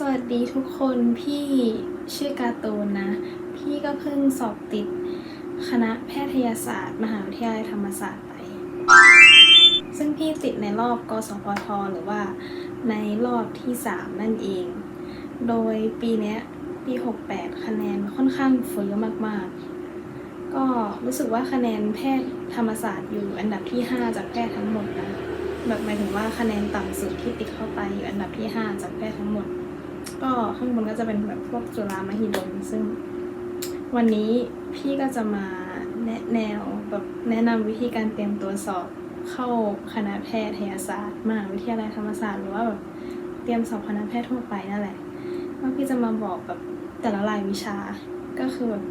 สวัสดีทุกคนพี่ชื่อการ์ตูนนะ พี่ก็เพิ่งสอบติดคณะแพทยศาสตร์ มหาวิทยาลัยธรรมศาสตร์ไป ซึ่งพี่ติดในรอบกสพทหรือว่าในรอบที่ 3 นั่นเอง โดยปีนี้ปี 68 คะแนนค่อนข้างเฟ้อมากๆ ก็รู้สึกว่าคะแนนแพทย์ธรรมศาสตร์อยู่อันดับที่ 5 จากแพทย์ทั้งหมดนะแบบหมายถึงว่าคะแนนต่ำสุดที่ติดเข้าไปอยู่อันดับที่ 5 จากแพทย์ทั้งหมด ก็ข้างบนก็จะเป็นแบบพวกจุฬามหิดลซึ่ง วันนี้พี่ก็จะมาแนะแนวแบบแนะนำวิธีการเตรียมตัวสอบเข้าคณะแพทยศาสตร์มหาวิทยาลัยธรรมศาสตร์หรือว่าแบบเตรียมสอบคณะแพทย์ทั่วไปนั่นแหละว่าพี่จะมาบอกแบบแต่ละรายวิชาก็คือแบบ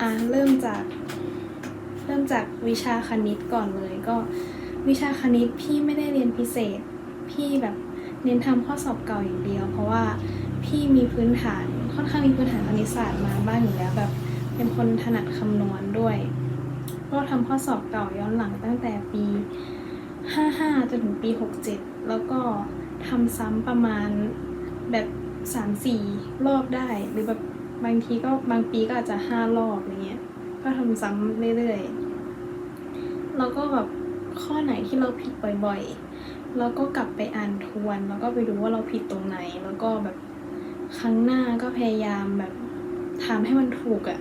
อ่าเริ่มจาก เริ่มจากวิชาคณิตก่อนเลยก็วิชาคณิตพี่ไม่ได้เรียนพิเศษ พี่แบบ เน้นทำข้อสอบเก่าอย่างเดียว เพราะว่าพี่มีพื้นฐานค่อนข้างมีพื้นฐานคณิตศาสตร์มาบ้างอยู่แล้วแบบเป็นคนถนัดคำนวณด้วย ก็ทำข้อสอบเก่าย้อนหลังตั้งแต่ปี 55 จนถึงปี 67 แล้วก็ทำซ้ำประมาณแบบ3-4รอบได้ หรือแบบบางทีก็บางปีก็อาจจะ5รอบอย่างเงี้ยก็ทำซ้ำเรื่อยๆแล้วก็แบบข้อไหนที่เราผิดบ่อย ๆ แล้วก็กลับไปอ่านทวน แล้วก็ไปดูว่าเราผิดตรงไหน แล้วก็แบบครั้งหน้าก็พยายามแบบทำให้มันถูกอะ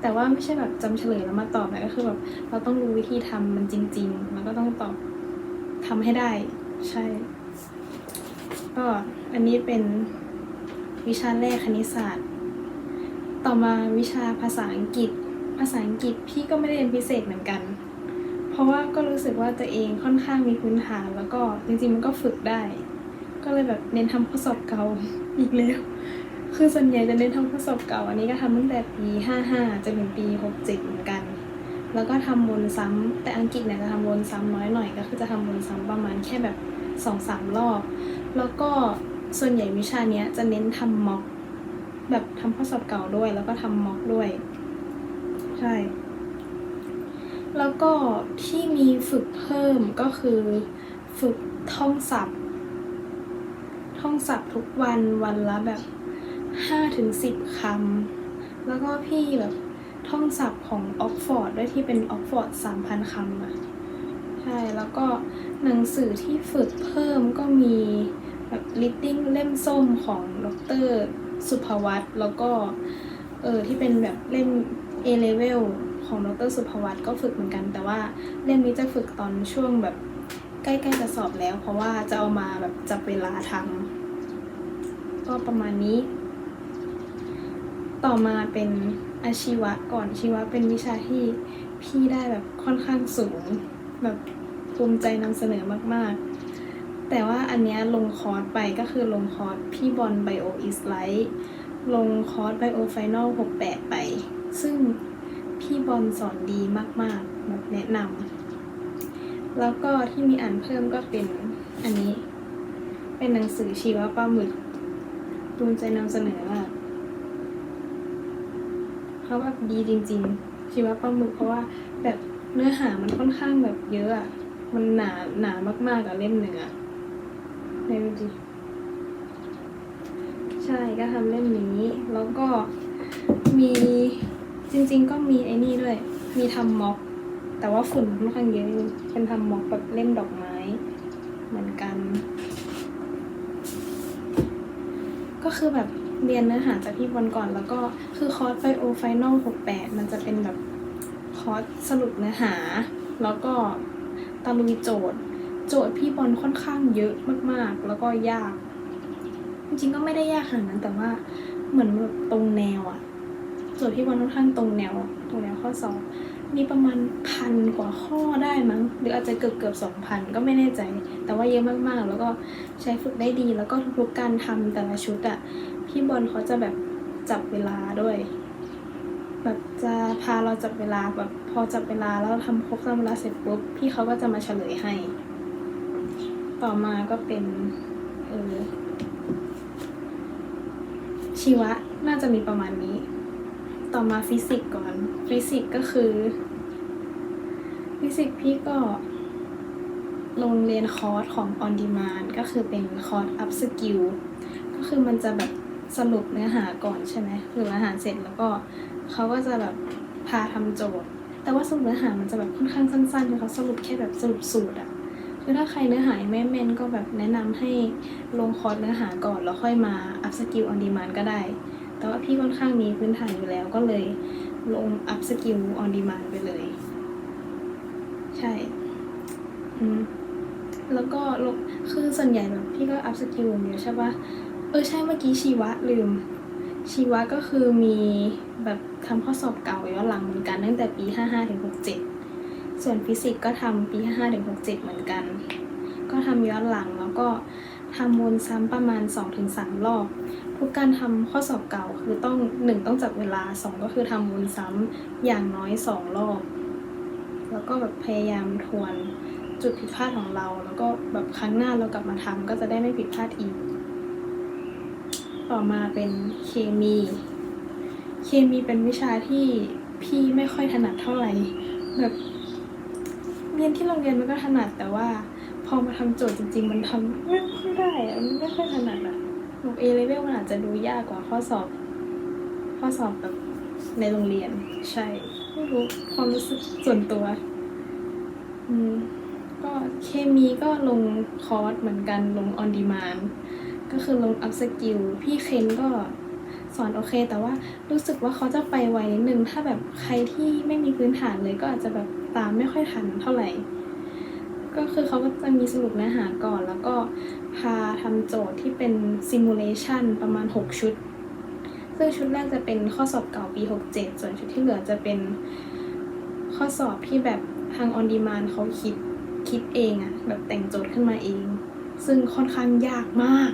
แต่ว่าไม่ใช่แบบจำเฉลยแล้วมาตอบนะก็คือแบบเราต้องรู้วิธีทำมันจริง ๆ แล้วก็ต้องตอบทำให้ได้ ใช่ ก็อันนี้เป็นวิชาแรกคณิตศาสตร์ ต่อมาวิชาภาษาอังกฤษ ภาษาอังกฤษพี่ก็ไม่ได้เรียนพิเศษเหมือนกัน เพราะว่าก็รู้สึกว่าตัวเองค่อนข้างมีพื้นฐานแล้วก็จริงๆมันก็ฝึกได้ ก็เลยแบบเน้นทำข้อสอบเก่าอีกแล้ว คือส่วนใหญ่จะเน้นทำข้อสอบเก่า อันนี้ก็ทำตั้งแต่ปี 55จนถึงปี 67 เหมือนกัน แล้วก็ทำวนซ้ำแต่อังกฤษเนี่ยจะทำวนซ้ำน้อยหน่อยก็คือจะทำวนซ้ำประมาณแค่แบบสองสามรอบ แล้วก็ส่วนใหญ่วิชาเนี้ยจะเน้นทำม็อก แบบทำข้อสอบเก่าด้วย แล้วก็ทำม็อกด้วย ใช่ แล้วก็ที่มีฝึกเพิ่มก็คือฝึกท่องศัพท์ ท่องศัพท์ทุกวันวันละแบบห้าถึงสิบคำ แล้วก็พี่แบบท่องศัพท์ของออกฟอร์ดด้วยที่เป็นออกฟอร์ดสามพันคำอะใช่ แล้วก็หนังสือที่ฝึกเพิ่มก็มีแบบ reading เล่มส้มของดรสุภวัตแล้วก็ เออที่เป็นแบบเล่ม A level ของดรสุภวัตก็ฝึกเหมือนกัน แต่ว่าเล่มนี้จะฝึกตอนช่วงแบบใกล้ๆจะสอบแล้ว เพราะว่าจะเอามาแบบจับเวลาทำก็ประมาณนี้ ต่อมาเป็นอาชีวะก่อนชีวะเป็นวิชาที่พี่ได้แบบค่อนข้างสูง แบบภูมิใจนำเสนอมากๆ แต่ว่าอันเนี้ยลงคอร์สไปก็คือลงคอร์สพี่บอลไบโออิสไลท์ลงคอร์สไบโอไฟนอล68 ไป ซึ่ง พี่บอลสอนดีมากๆแบบแนะนำแล้วก็ที่มีอ่านเพิ่มก็เป็นอันนี้ เป็นหนังสือชีวปลาหมึกภูมิใจนำเสนอมากเขาแบบดีจริง ๆ ชีวปลาหมึกเพราะว่าแบบเนื้อหามันค่อนข้างแบบเยอะอะมันหนาหนามากๆอะเล่มหนึ่งอะในดูดิใช่ก็ทำเล่มนี้ แล้วก็มี จริงๆก็มีไอ้นี่ด้วย มีทำม็อก แต่ว่าฝุ่นค่อนข้างเยอะเป็นทำม็อกแบบเล่มดอกไม้ เหมือนกัน ก็คือแบบเรียนเนื้อหาจากพี่บอลก่อน แล้วก็คือคอร์สไบโอไฟนอล68มันจะเป็นแบบคอร์สสรุปเนื้อหา แล้วก็ตะลุยโจทย์ โจทย์พี่บอลค่อนข้างเยอะมากๆ แล้วก็ยาก จริงๆก็ไม่ได้ยากขนาดนั้นแต่ว่าเหมือนแบบตรงแนวอะ โจทย์พี่บอลค่อนข้างตรงแนวตรงแนวข้อสอบมีประมาณพันกว่าข้อได้มั้ง หรืออาจจะเกือบเกือบสองพันก็ไม่แน่ใจ แต่ว่าเยอะมากๆ แล้วก็ใช้ฝึกได้ดี แล้วก็ทุกๆการทำแต่ละชุดอะพี่บอลเขาจะแบบจับเวลาด้วย แบบจะพาเราจับเวลาแบบพอจับเวลาแล้วทำครบตามเวลาเสร็จปุ๊บพี่เขาก็จะมาเฉลยให้ ต่อมาก็เป็นเออชีวะน่าจะมีประมาณนี้ ต่อมาฟิสิกส์ก่อน ฟิสิกส์ก็คือ ฟิสิกส์พี่ก็ลงเรียนคอร์สของ on demand ก็คือเป็นคอร์ส up skill ก็คือมันจะแบบสรุปเนื้อหาก่อนใช่ไหมสรุปเนื้อหาเสร็จแล้วก็เขาก็จะแบบพาทำโจทย์ แต่ว่าสรุปเนื้อหามันจะแบบค่อนข้างสั้นๆคือเขาสรุปแค่แบบสรุปสูตรอะคือถ้าใครเนื้อหายังไม่แม่นก็แบบแนะนำให้ลงคอร์สเนื้อหาก่อนแล้วค่อยมาอัพสกิลออนดีมานก็ได้ แต่ว่าพี่ค่อนข้างมีพื้นฐานอยู่แล้วก็เลยลงอัพสกิลออนดีมานไปเลย ใช่แล้วก็ลงคือส่วนใหญ่แบบพี่ก็อัพสกิลอยู่ใช่ปะเออใช่เมื่อกี้ชีวะลืม ชีวะก็คือมีแบบทำข้อสอบเก่าย้อนหลังเหมือนกันตั้งแต่ปี 55ถึง67 ส่วนฟิสิกส์ก็ทำปี55ถึง67 เหมือนกัน ก็ทำย้อนหลังแล้วก็ทำวนซ้ำประมาณ 2-3 รอบ ทุกการทำข้อสอบเก่าคือต้อง 1 ต้องจับเวลา 2 ก็คือทำวนซ้ำอย่างน้อย 2 รอบ แล้วก็แบบพยายามทวนจุดผิดพลาดของเรา แล้วก็แบบครั้งหน้าเรากลับมาทำก็จะได้ไม่ผิดพลาดอีก ต่อมาเป็นเคมี เคมีเป็นวิชาที่พี่ไม่ค่อยถนัดเท่าไหร่แบบเรียนที่โรงเรียนมันก็ถนัดแต่ว่า พอมาทำโจทย์จริง ๆ มันทำไม่ค่อยได้อะมันไม่ค่อยถนัดอะ แบบเอเลเวลมันอาจจะดูยากกว่าข้อสอบ ข้อสอบแบบในโรงเรียน ใช่ไม่รู้ความรู้สึกส่วนตัว อืมก็เคมีก็ลงคอร์สเหมือนกันลงออนดีมานก็คือลงอัพสกิลพี่เคนก็สอนโอเค แต่ว่ารู้สึกว่าเขาจะไปไวนิดนึง ถ้าแบบใครที่ไม่มีพื้นฐานเลยก็อาจจะแบบตามไม่ค่อยทันเท่าไหร่ ก็คือเขาก็จะมีสรุปเนื้อหาก่อน แล้วก็พาทำโจทย์ที่เป็นซิมูเลชันประมาณ 6 ชุด ซึ่งชุดแรกจะเป็นข้อสอบเก่าปี 67 ส่วนชุดที่เหลือจะเป็นข้อสอบที่แบบทางออนดีมานเขาคิดคิดเองอะแบบแต่งโจทย์ขึ้นมาเอง ซึ่งค่อนข้างยากมาก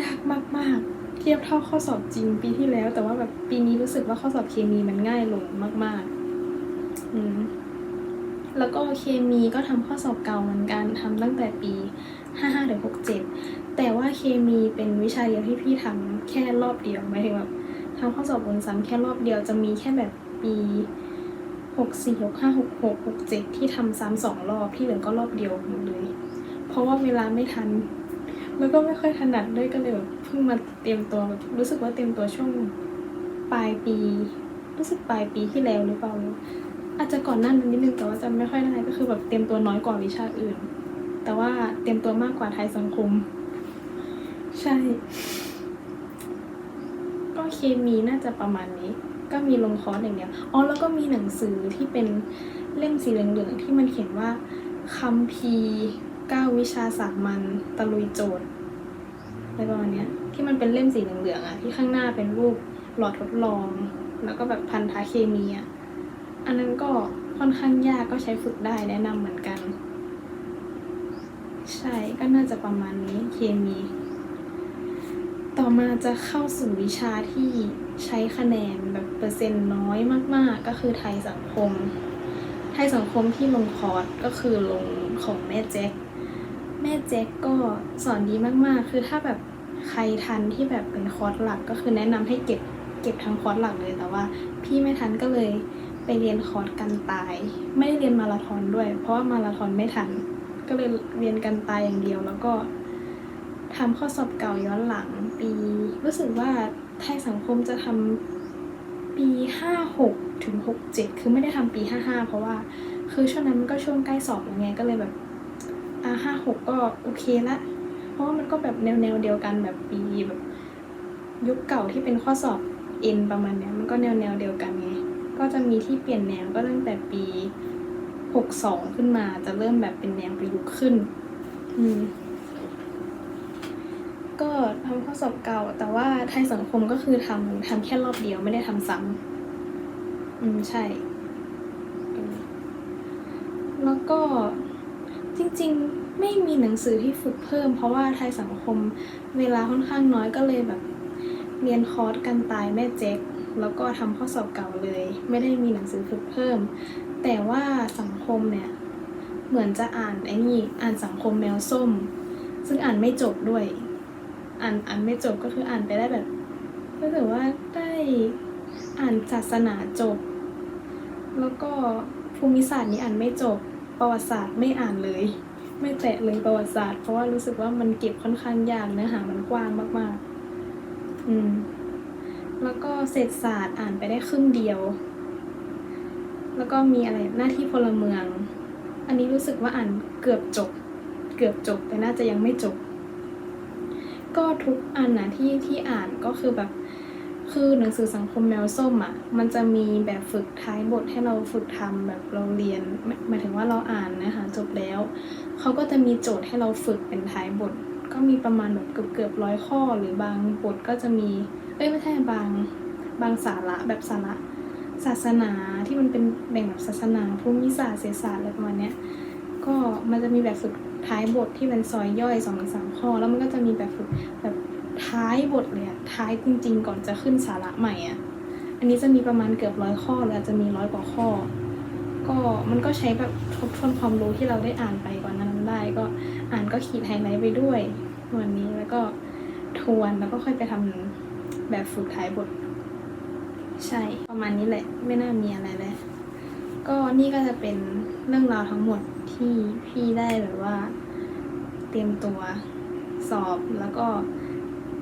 ยากมากๆ เทียบเท่าข้อสอบจริงปีที่แล้ว แต่ว่าแบบปีนี้รู้สึกว่าข้อสอบเคมีมันง่ายลงมาก ๆ อืม แล้วก็เคมีก็ทำข้อสอบเก่าเหมือนกันทำตั้งแต่ปี 55ถึง67 แต่ว่าเคมีเป็นวิชาเดียวที่พี่ทำแค่รอบเดียวหมายถึงแบบทำข้อสอบวนซ้ำแค่รอบเดียวจะมีแค่แบบปี64 65 66 67 ที่ทำซ้ำสองรอบที่เหลือก็รอบเดียวหมดเลย เพราะว่าเวลาไม่ทัน แล้วก็ไม่ค่อยถนัดด้วยก็เลยแบบเพิ่งมาเตรียมตัวแบบรู้สึกว่าเตรียมตัวช่วงปลายปี รู้สึกปลายปีที่แล้วหรือเปล่า อาจจะก่อนหน้านั้นนิดนึงแต่ว่าจำไม่ค่อยได้ก็คือแบบเตรียมตัวน้อยกว่าวิชาอื่น แต่ว่าเตรียมตัวมากกว่าไทยสังคม ใช่ ก็เคมีน่าจะประมาณนี้ ก็มีลงคอร์สอย่างเดียวอ๋อแล้วก็มีหนังสือที่เป็นเล่มสีเหลืองๆที่มันเขียนว่าคัมภีร์เก้าวิชาสามัญตะลุยโจทย์อะไรประมาณเนี้ยที่มันเป็นเล่มสีเหลืองๆอะที่ข้างหน้าเป็นรูปหลอดทดลอง แล้วก็แบบพันธะเคมีอะ อันนั้นก็ค่อนข้างยากก็ใช้ฝึกได้แนะนำเหมือนกัน ใช่ก็น่าจะประมาณนี้เคมี ต่อมาจะเข้าสู่วิชาที่ใช้คะแนนแบบเปอร์เซ็นต์น้อยมากๆ ก็คือไทยสังคม ไทยสังคมที่ลงคอร์สก็คือลงของแม่แจ็คแม่แจ็คก็สอนดีมากๆ คือถ้าแบบใครทันที่แบบเป็นคอร์สหลักก็คือแนะนำให้เก็บเก็บทั้งคอร์สหลักเลยแต่ว่า พี่ไม่ทันก็เลย ไปเรียนคอร์สกันตาย ไม่ได้เรียนมาราธอนด้วย เพราะว่ามาราธอนไม่ทัน ก็เลยเรียนกันตายอย่างเดียว แล้วก็ทำข้อสอบเก่าย้อนหลัง ปีรู้สึกว่าไทยสังคมจะทำปีห้าหกถึงหกเจ็ดคือไม่ได้ทำปีห้าห้าเพราะว่า คือช่วงนั้นมันก็ช่วงใกล้สอบแล้วไงก็เลยแบบอ่าห้าหกก็โอเคละเพราะว่ามันก็แบบแนวแนวเดียวกันแบบปีแบบยุคเก่าที่เป็นข้อสอบเอ็นประมาณเนี้ยมันก็แนวแนวเดียวกันไง ก็จะมีที่เปลี่ยนแนวก็ตั้งแต่ปี 62 ขึ้นมาจะเริ่มแบบเป็นแนวประยุกต์ขึ้น อืมก็ทำข้อสอบเก่า แต่ว่าไทยสังคมก็คือทำทำแค่รอบเดียวไม่ได้ทำซ้ำอืมใช่อืมแล้วก็จริงๆไม่มีหนังสือที่ฝึกเพิ่ม เพราะว่าไทยสังคมเวลาค่อนข้างน้อยก็เลยแบบ เรียนคอร์สกันตายแม่เจ๊ก แล้วก็ทำข้อสอบเก่าเลย ไม่ได้มีหนังสือฝึกเพิ่ม แต่ว่าสังคมเนี่ย เหมือนจะอ่านไอ้นี่อ่านสังคมแมวส้ม ซึ่งอ่านไม่จบด้วย อ่านอ่านไม่จบก็คืออ่านไปได้แบบรู้สึกว่าได้อ่านศาสนาจบ แล้วก็ภูมิศาสตร์นี้อ่านไม่จบ ประวัติศาสตร์ไม่อ่านเลย ไม่แตะเลยประวัติศาสตร์ เพราะว่ารู้สึกว่ามันเก็บค่อนข้างยากเนื้อหามันกว้างมาก ๆ อืม แล้วก็เศรษฐศาสตร์อ่านไปได้ครึ่งเดียว แล้วก็มีอะไรหน้าที่พลเมือง อันนี้รู้สึกว่าอ่านเกือบจบ เกือบจบแต่น่าจะยังไม่จบ ก็ทุกอันนะที่ที่อ่านก็คือแบบคือหนังสือสังคมแมวส้มอะ มันจะมีแบบฝึกท้ายบทให้เราฝึกทำแบบเราเรียนหมายถึงว่าเราอ่านนะคะจบแล้ว เขาก็จะมีโจทย์ให้เราฝึกเป็นท้ายบท ก็มีประมาณแบบเกือบเกือบร้อยข้อ หรือบางบทก็จะมี เอ้ยไม่ใช่บางบางสาระแบบสาระศาสนาที่มันเป็นแบ่งแบบศาสนาภูมิศาสตร์เศรษฐศาสตร์อะไรประมาณเนี้ยก็มันจะมีแบบฝึกท้ายบทที่เป็นซอยย่อยสองถึงสามข้อ แล้วมันก็จะมีแบบฝึกแบบท้ายบทเลยอะท้ายจริง ๆ ก่อนจะขึ้นสาระใหม่อะอันนี้จะมีประมาณเกือบร้อยข้อหรืออาจจะมีร้อยกว่าข้อ ก็มันก็ใช้แบบทบทวนความรู้ที่เราได้อ่านไปก่อนนานั้น ได้ก็อ่านก็ขีดไฮไลท์ไปด้วย วันนี้แล้วก็ทวนแล้วก็ค่อยไปทำแบบฝึกท้ายบท ใช่ประมาณนี้แหละ ไม่น่ามีอะไรแล้วก็นี่ก็จะเป็นเรื่องราวทั้งหมดที่พี่ได้แบบว่า เตรียมตัวสอบแล้วก็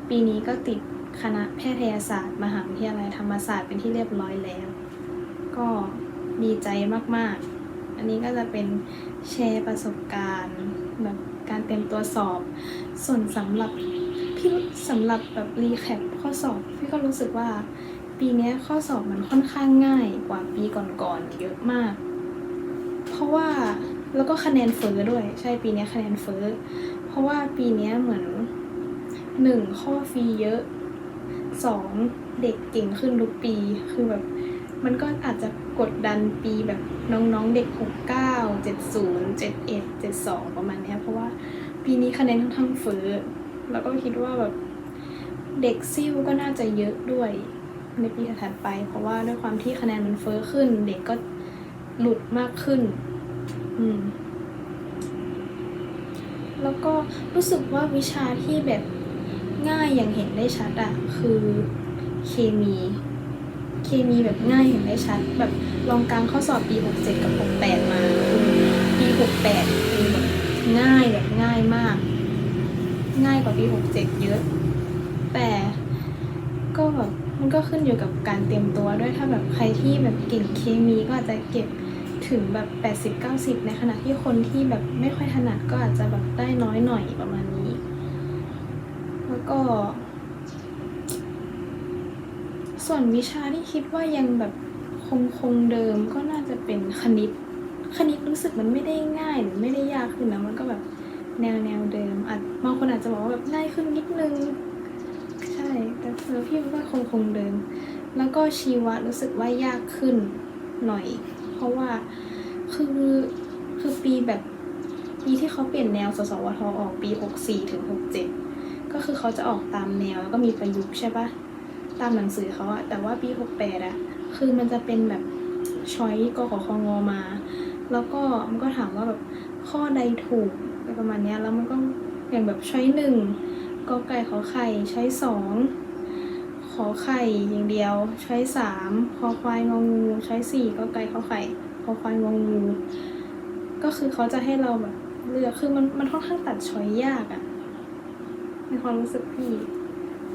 ปีนี้ก็ติดคณะแพทยศาสตร์มหาวิทยาลัยธรรมศาสตร์เป็นที่เรียบร้อยแล้ว ก็ดีใจมาก ๆ นนี้ก็จะเป็นแชร์ประสบการณ์แบบการเตรียมตัวสอบ ส่วนสำหรับพี่สำหรับแบบรีแคปข้อสอบพี่ก็รู้สึกว่าปีนี้ข้อสอบมันค่อนข้างง่ายกว่าปีก่อนๆเยอะมาก เพราะว่าแล้วก็คะแนนเฟ้อด้วย ใช่ปีนี้คะแนนเฟ้อเพราะว่าปีนี้เหมือนหนึ่งข้อฟรีเยอะสองเด็กเก่งขึ้นทุกปีคือแบบ มันก็อาจจะกดดันปีแบบน้องๆเด็ก 69 70 71 72 ประมาณนี้เพราะว่าปีนี้คะแนนค่อนข้างเฟ้อแล้วก็คิดว่าแบบเด็กซิ่วก็น่าจะเยอะด้วยในปีถัดไป เพราะว่าด้วยความที่คะแนนมันเฟ้อขึ้น เด็กก็หลุดมากขึ้น อืม แล้วก็รู้สึกว่าวิชาที่แบบง่ายอย่างเห็นได้ชัดอะคือเคมี เคมีแบบง่ายเห็นได้ชัด แบบลองกลางข้อสอบปี 67 กับ 68 มาคือปี 68 คือแบบง่ายแบบง่ายมาก ง่ายกว่าปี 67 เยอะ แต่ก็แบบมันก็ขึ้นอยู่กับการเตรียมตัวด้วยถ้าแบบใครที่แบบเก่งเคมีก็อาจจะเก็บถึงแบบ 80-90 ในขณะที่คนที่แบบไม่ค่อยถนัดก็อาจจะแบบได้น้อยหน่อยประมาณนี้ แล้วก็ ส่วนวิชาที่คิดว่ายังแบบคงคงเดิมก็น่าจะเป็นคณิต คณิตรู้สึกมันไม่ได้ง่ายหรือไม่ได้ยากขึ้นนะมันก็แบบแนวแนวเดิมอาจบางคนอาจจะบอกว่าแบบง่ายขึ้นนิดนึง ใช่ แต่เธอพี่ว่าคงคงเดิม แล้วก็ชีวะรู้สึกว่ายากขึ้นหน่อย เพราะว่าคือคือปีแบบปีที่เขาเปลี่ยนแนวสสวทออกปี 64ถึง67 ก็คือเขาจะออกตามแนวแล้วก็มีประยุกต์ใช่ปะ ตามหนังสือเขาอะแต่ว่าปี 68อะคือมันจะเป็นแบบช้อยกขคงมา แล้วก็มันก็ถามว่าแบบข้อใดถูกอะไรประมาณเนี้ยแล้วมันก็อย่างแบบช้อยหนึ่งกอไก่ขอไข่ช้อยสองขอไข่อย่างเดียวช้อยสามคอควายงองูช้อยสี่กอไก่ขอไข่คอควายงองูก็คือเขาจะให้เราแบบเลือกคือมันมันค่อนข้างตัดช้อยยากอะในความรู้สึกพี่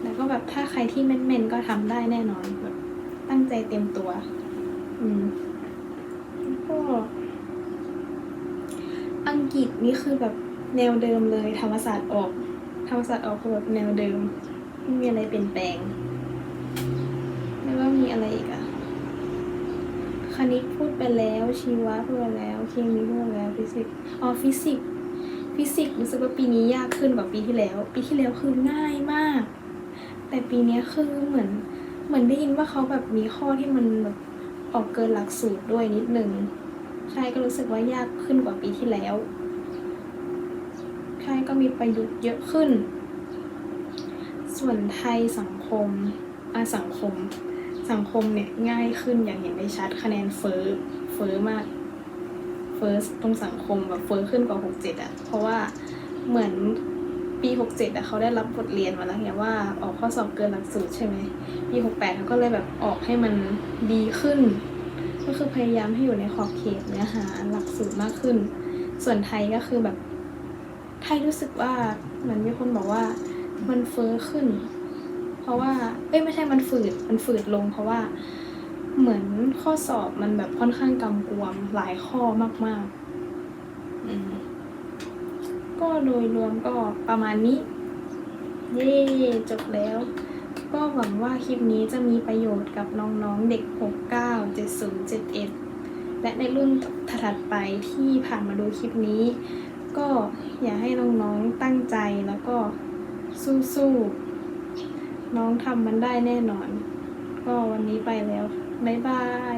แล้วก็แบบถ้าใครที่เม่นๆก็ทำได้แน่นอนแบบตั้งใจเต็มตัว อืมก็อังกฤษนี่คือแบบแนวเดิมเลย ธรรมศาสตร์ออก ธรรมศาสตร์ออกคือแบบแนวเดิมไม่มีอะไรเปลี่ยนแปลงแล้วก็มีอะไรอีกอะคณิตพูดไปแล้วชีวะพูดไปแล้วเคมีพูดไปแล้วฟิสิกส์อ๋อฟิสิกส์ฟิสิกส์รู้สึกว่าปีนี้ยากขึ้นกว่าปีที่แล้ว ปีที่แล้วคือง่ายมาก แต่ปีนี้คือเหมือนเหมือนได้ยินว่าเขาแบบมีข้อที่มันแบบออกเกินหลักสูตรด้วยนิดนึงใช่ก็รู้สึกว่ายากขึ้นกว่าปีที่แล้วใช่ก็มีประยุกต์เยอะขึ้น ส่วนไทยสังคมอาสังคม สังคมเนี่ยง่ายขึ้นอย่างเห็นได้ชัดคะแนนเฟ้อเฟ้อมากเฟ้อตรงสังคมแบบเฟ้อขึ้นกว่า 67อะเพราะว่าเหมือน ปี67อะเขาได้รับบทเรียนมาแล้วไงว่าออกข้อสอบเกินหลักสูตรใช่ไหมปี68เขาก็เลยแบบออกให้มันดีขึ้น ก็คือพยายามให้อยู่ในขอบเขตเนื้อหาหลักสูตรมากขึ้น ส่วนไทยก็คือแบบ ไทยรู้สึกว่าเหมือนมีคนบอกว่ามันเฟ้อขึ้น เพราะว่าเอ้ยไม่ใช่มันฝืดมันฝืดลง เพราะว่าเหมือนข้อสอบมันแบบค่อนข้างกำกวมหลายข้อมากๆ ก็โดยรวมก็ประมาณนี้เย่จบแล้ว ก็หวังว่าคลิปนี้จะมีประโยชน์กับน้องๆเด็ก 69 70 71 และในรุ่นถัดๆไปที่ผ่านมาดูคลิปนี้ ก็อยากให้น้องๆตั้งใจแล้วก็สู้ๆน้องทำมันได้แน่นอน ก็วันนี้ไปแล้ว บ๊ายบาย